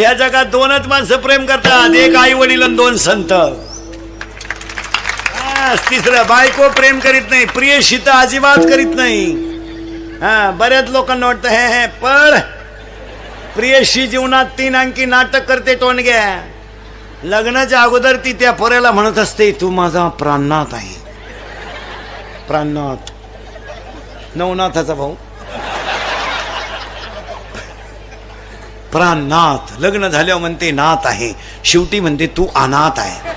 ह्या जगात दोनच माणसं प्रेम करतात. एक आई वडील आणि दोन संत. तिसरं बायको प्रेम करीत नाही. प्रियशी तर अजिबात करीत नाही. हा बऱ्याच लोकांना वाटतं हे हे पण प्रियशी जीवनात तीन अंकी नाटक करते टोनग्या लग्नाच्या अगोदर ती त्या पोऱ्याला म्हणत असते तू माझा प्राणनाथ आहे. प्राणनाथ. नवनाथाचा भाऊ. प्राणनाथ. लग्न झाल्यावर म्हणते नाथ आहे. शेवटी म्हणते तू अनाथ आहे.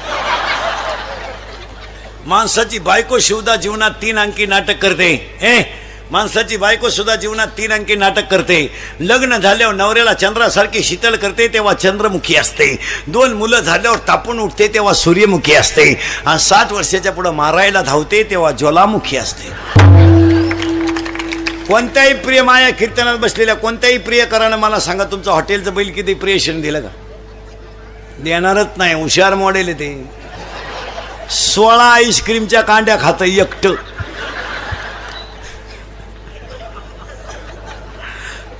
माणसाची बायको शिवदा जीवनात तीन अंकी नाटक करते. हे? माणसाची बायको सुद्धा जीवनात तीन अंकी नाटक करते. लग्न झाल्यावर नवऱ्याला चंद्रासारखी शीतल करते तेव्हा चंद्रमुखी असते. दोन मुलं झाल्यावर तापून उठते तेव्हा सूर्यमुखी असते. आणि साठ वर्षाच्या पुढे मारायला धावते तेव्हा ज्वालामुखी असते. कोणत्याही प्रिय माया कीर्तनात बसलेल्या कोणत्याही प्रियकरानं मला सांगा तुमचं हॉटेलचं बैल किती प्रियशन दिलं का? देणारच नाही हुशार मॉडेल आहे ते. सोळा आईस्क्रीमच्या कांड्या खात एकट.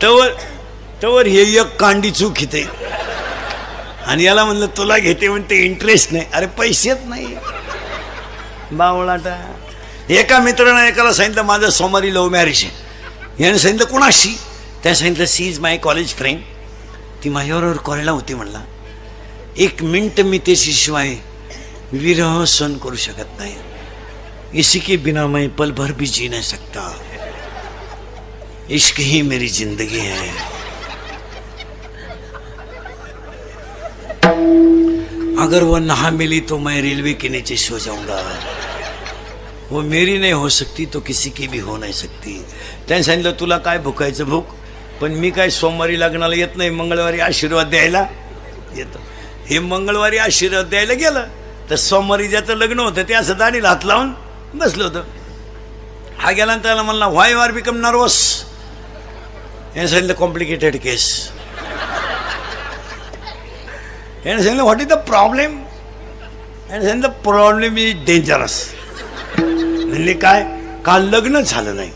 तवर तवर हे एक कांडी चूक इथे. आणि याला म्हणलं तुला घेते म्हणते इंटरेस्ट नाही. अरे पैसेच नाही. बावळाटा. एका मित्रानं एकाला सांगितलं माझं सोमवारी लव्ह मॅरेज आहे. याने सांगितलं कोणाशी त्या सांगितलं she is my college friend. ती माझ्याबरोबर कॉलेजला होती म्हणला एक मिनट मी त्याच्याशिवाय विरह सहन करू शकत नाही। इसी के बिना मैं पल भर भी जी नहीं सकता। इश्क ही मेरी ज़िंदगी है। अगर वो नहा मिली तो मैं रेलवे के नीचे सो जाऊँगा। वो मेरी नहीं हो सकती तो किसी की भी हो नाही सकती। त्याने सांगितलं तुला काय भुकायचं भूक? पण मी काय सोमवारी लग्नाला येत नाही मंगळवारी आशीर्वाद द्यायला? येतो. हे मंगळवारी आशीर्वाद द्यायला गेलं तर सोमवारी ज्याचं लग्न होतं ते असं दाढीला हात लावून बसलं होतं. हा गेला त्याला म्हणला व्हाय आर बिकम नर्वस हे सांगितलं कॉम्प्लिकेटेड केस याने सांगितलं व्हॉट इज द प्रॉब्लेम याने सांगितलं प्रॉब्लेम इज डेंजरस म्हणले काय? काल लग्न झालं नाही.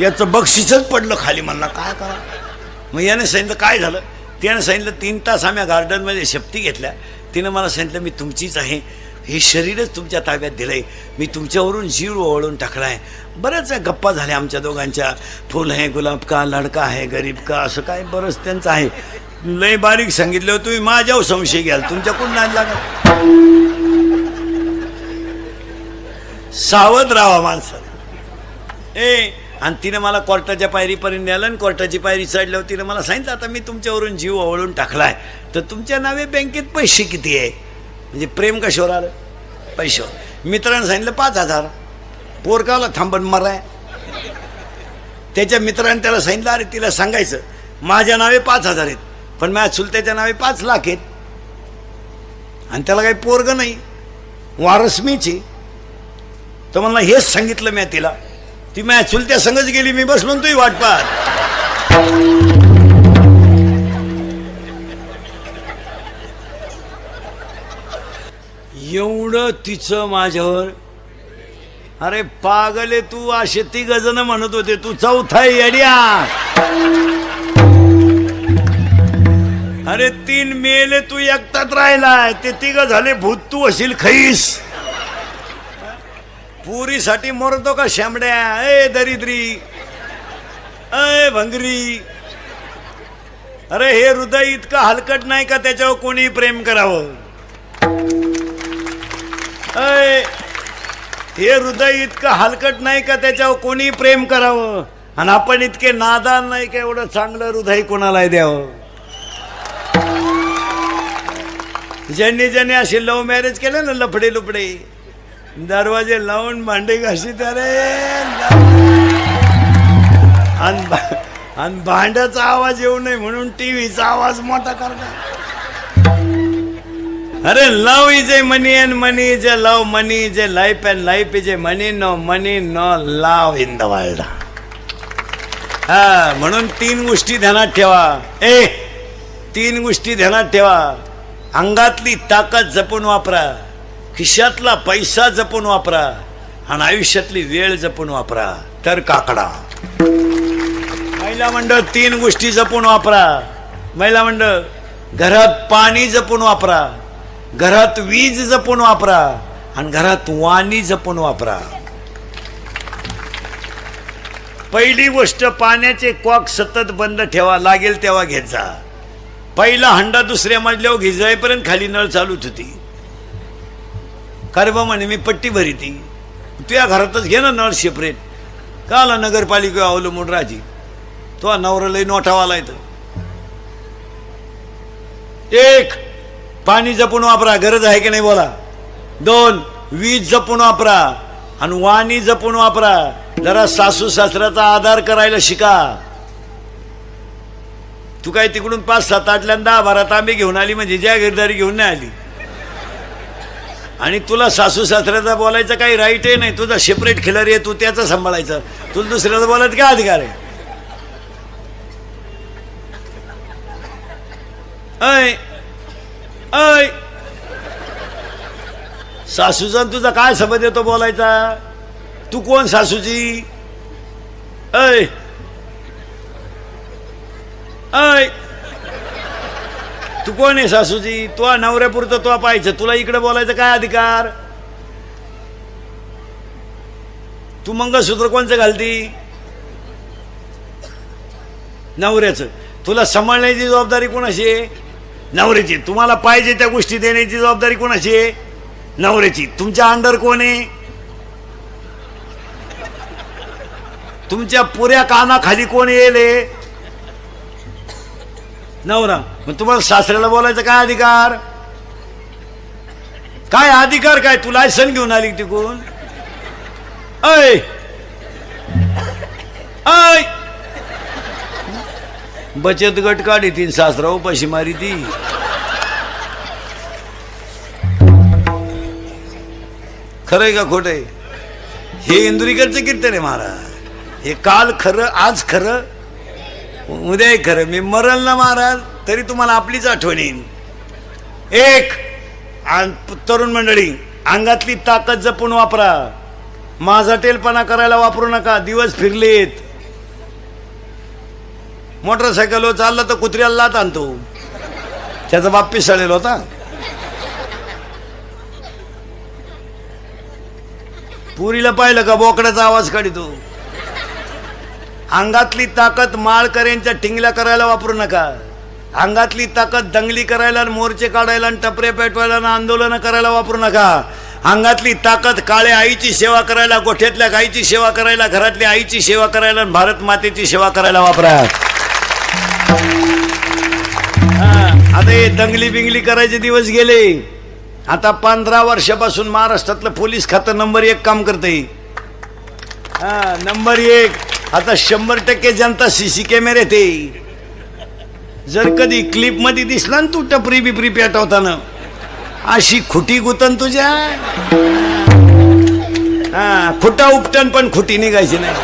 याचं बक्षीसच पडलं खाली म्हणला काय करा? मग याने सांगितलं काय झालं? त्यानं सांगितलं तीन तास आम्ही गार्डनमध्ये शपथी घेतल्या. तिनं मला सांगितलं मी तुमचीच आहे. हे शरीरच तुमच्या ताब्यात दिलंय. मी तुमच्यावरून जीव टाकला टाकलाय. बऱ्याच गप्पा झाल्या आमच्या दोघांच्या. फुल आहे गुलाब का लडका आहे गरीब का असं काय बरंच त्यांचं आहे. लय बारीक सांगितलं तुम्ही माझ्यावर संशय घ्याल. तुमच्याकडून नाही लागत. सावध राहा माणसं ए आणि तिनं मला कोर्टाच्या पायरीपर्यंत नेलं आणि कोर्टाची पायरी चढल्यावर तिनं मला सांगितलं आता मी तुमच्यावरून जीव ओवळून टाकलाय. तर तुमच्या नावे बँकेत पैसे किती आहे? म्हणजे प्रेम कशावर आलं? पैशावर. मित्रानं सांगितलं पाच हजार. पोरकाला थांबण मराय. त्याच्या मित्राने त्याला सांगितलं अरे तिला सांगायचं माझ्या नावे पाच हजार आहेत पण माझ्या चुलत्याच्या नावे पाच लाख आहेत. आणि त्याला काही पोरग नाही. वारस मीची तर मला हेच सांगितलं मी तिला. ती माझ्या चुलत्या संगच गेली मी बसलो तुही वाट पाहत एवढं तिचं माझ्यावर अरे पागले तू असे ती जण म्हणत होते तू चौथा येड्या. अरे तीन मेले तू एकतात राहिलाय ते तिघ झाले भूत तू असेल खैस पुरीसाठी मरतो का शामड्या? ए दरिद्री. अय भंगरी. अरे हे हृदय इतकं हलकट नाही का त्याच्यावर कोणी प्रेम करावं? अय हे हृदय इतकं हलकट नाही का त्याच्यावर कोणी प्रेम करावं? आणि आपण इतके नादान नाही का एवढं चांगलं हृदय कोणाला द्यावं? ज्यांनी ज्यांनी असे लव्ह मॅरेज केलं ना लफडे लुपडे दरवाजे लावून भांडे घाशी अरे आणि भांड्याचा आवाज येऊ नये म्हणून टीव्हीचा आवाज मोठा करतात अरे love is a money and money is a love money is a life and life is a money no money no love in the world. हा म्हणून तीन गोष्टी ध्यानात ठेवा. ए तीन गोष्टी ध्यानात ठेवा. अंगातली ताकद जपून वापरा. खिशातला पैसा जपून वापरा आणि आयुष्यातली वेळ जपून वापरा. तर काकडा. महिला मंडळ तीन गोष्टी जपून वापरा. महिला मंडळ घरात पाणी जपून वापरा. घरात वीज जपून वापरा आणि घरात वाणी जपून वापरा. पहिली गोष्ट पाण्याचे कॉक सतत बंद ठेवा लागेल तेव्हा घेत जा. पहिला हंडा दुसऱ्या मजल्यावर घेजायपर्यंत खाली नळ चालूच होती. बा म्हणे मी पट्टी भरी ती तुझ्या घरातच घे ना नळ सेपरेट का आला नगरपालिका अवलंबून राजी तो नवरा लई नोठावाला येतं एक पाणी जपून वापरा. गरज आहे की नाही बोला? दोन वीज जपून वापरा. आणि वाणी जपून वापरा. जरा सासू सासऱ्याचा आधार करायला शिका. तू काय तिकडून पाच सात आठल्या दहा बारा तांबे घेऊन आली म्हणजे? जागीरदारी घेऊन नाही आली. आणि तुला सासू सासऱ्याचा बोलायचं काही राईट आहे नाही. तुझा सेपरेट खिलारी आहे तू त्याचं सांभाळायचं. तुला दुसऱ्याचा बोलायचं काय अधिकार आहे? ऐ अय सासूचा तुझा काय संबंध येतो बोलायचा? तू कोण सासूची ऐ. ऐ. तू कोण आहे सासूजी? तो नवऱ्यापुरतं तो पाहायचं. तुला इकडे बोलायचं काय अधिकार? तू मंगळसूत्र कोणचं घालती? नवऱ्याचं. तुला सांभाळण्याची जबाबदारी कोणाशी आहे? नवऱ्याची. तुम्हाला पाहिजे त्या गोष्टी देण्याची जबाबदारी कोणाशी आहे? नवऱ्याची. तुमच्या अंडर कोण आहे? तुमच्या पुऱ्या कानाखाली कोण येईल नवरा. पण तुम्हाला सासऱ्याला बोलायचं काय अधिकार? काय अधिकार काय? तू लायसन घेऊन आली तिकून ऐ! ऐ! बचत गट काढी तीन सासरा उपाशी मारी ती. खरंय का खोटंय? हे इंदुरीकरचं कीर्तन आहे महाराज. हे काल खरं आज खरं उद्या खरं. मी मरल ना महाराज. तरी तुम्हाला आपलीच आठवण येईल एक तरुण मंडळी अंगातली ताकद जपून वापरा. माझा टेलपणा करायला वापरू नका दिवस फिरलेत. मोटरसायकलवर चालला तर कुत्र्याला लात आणतो. त्याचा बाप सळेल होता. पुरीला पाहिलं का बोकड्याचा आवाज काढितो. अंगातली ताकद माळकऱ्यांच्या टिंगल्या करायला वापरू नका. अंगातली ताकद दंगली करायला आणि मोर्चे काढायला आणि टपरे पेटवायला आणि आंदोलन करायला वापरू नका. अंगातली ताकद काळ्या आईची सेवा करायला गोठ्यातल्या गाईची सेवा करायला घरातल्या आईची सेवा करायला आणि भारत मातेची सेवा करायला वापरा. आता हे दंगली बिंगली करायचे दिवस गेले. आता पंधरा वर्षापासून महाराष्ट्रातलं पोलीस खातं नंबर एक काम करते नंबर एक. आता शंभर टक्के जनता सी सी कॅमेरे ते. जर कधी क्लिपमध्ये दिसला ना तू टपरी बिपरी पेटवताना अशी खुटी गुतन तुझ्या. हा खुटा उपटन पण खुटी निघायची नाही.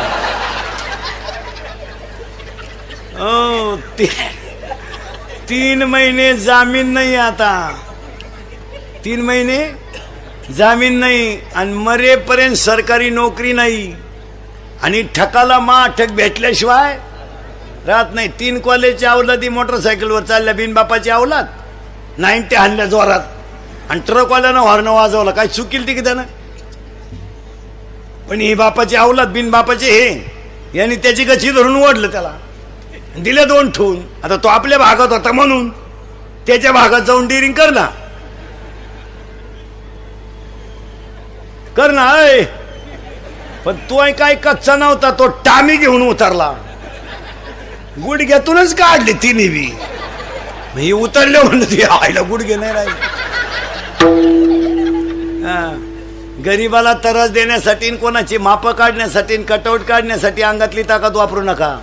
ओ ती तीन महिने जामीन नाही आता. तीन महिने जामीन नाही आणि मरेपर्यंत सरकारी नोकरी नाही. आणि ठकाला मा ठक भेटल्याशिवाय राहत नाही. तीन कॉलेजची अवलादी मोटरसायकलवर चालल्या बिनबापाची अवलाद. नाईन्टी हाणल्या जोरात. आणि ट्रकवाल्यानं हॉर्न वाजवला. काय चुकील ती की त्यानं? पण ही बापाची अवलाद बिनबापाची हे. यांनी त्याची गची धरून ओढलं त्याला. दिले दोन ठेवून. आता तो आपल्या भागात होता म्हणून त्याच्या भागात जाऊन डिरिंग कर ना कर ना अय पण तो आहे काय कच्चा नव्हता तो टामी घेऊन उतरला. गुडघ्यातूनच काढली तिने बी. मी ही उतरले म्हणलं ती आईला गुडघे नाही राहिले. हा. गरीबाला तरस देण्यासाठी कोणाची माप काढण्यासाठी कटआउट काढण्यासाठी अंगातली ताकद वापरू नका.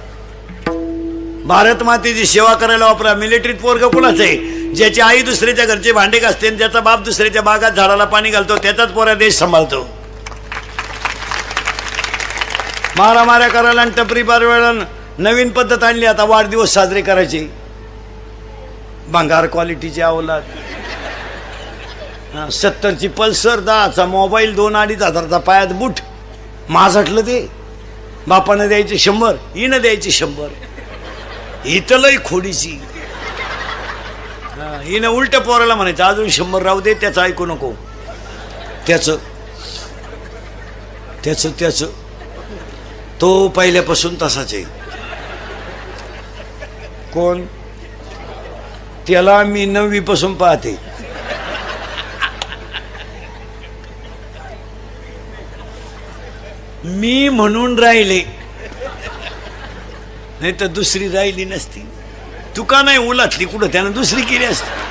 भारत मातेची सेवा करायला वापरा. मिलिटरीत पोरग कोणाच आहे? ज्याची आई दुसऱ्याच्या घरचे भांडे घासते ज्याचा बाप दुसऱ्याच्या बागात झाडाला पाणी घालतो त्याचाच पोरा देश सांभाळतो. मारामाऱ्या करायला आणि टपरी बारवेळा नवीन पद्धत आणली आता वाढदिवस साजरे करायचे. भंगार क्वालिटीची अवलाद सत्तरची पल्सर दहाचा मोबाईल दोन अडीच हजारचा पायात बूट. माझटलं ते. बापानं द्यायचे शंभर हिनं द्यायचे शंभर. इथलंही खोडीची हिनं उलट पोराला म्हणायचं अजून शंभर राहू दे त्याचं ऐकू नको. त्याचं त्याचं त्याचं. तो पहिल्यापासून तसाच आहे. कोण? त्याला मी नववीपासून पाहते. मी म्हणून राहिले. नाही तर दुसरी राहिली नसती. तू का नाही उलातली कुठं? त्यानं दुसरी केली असती.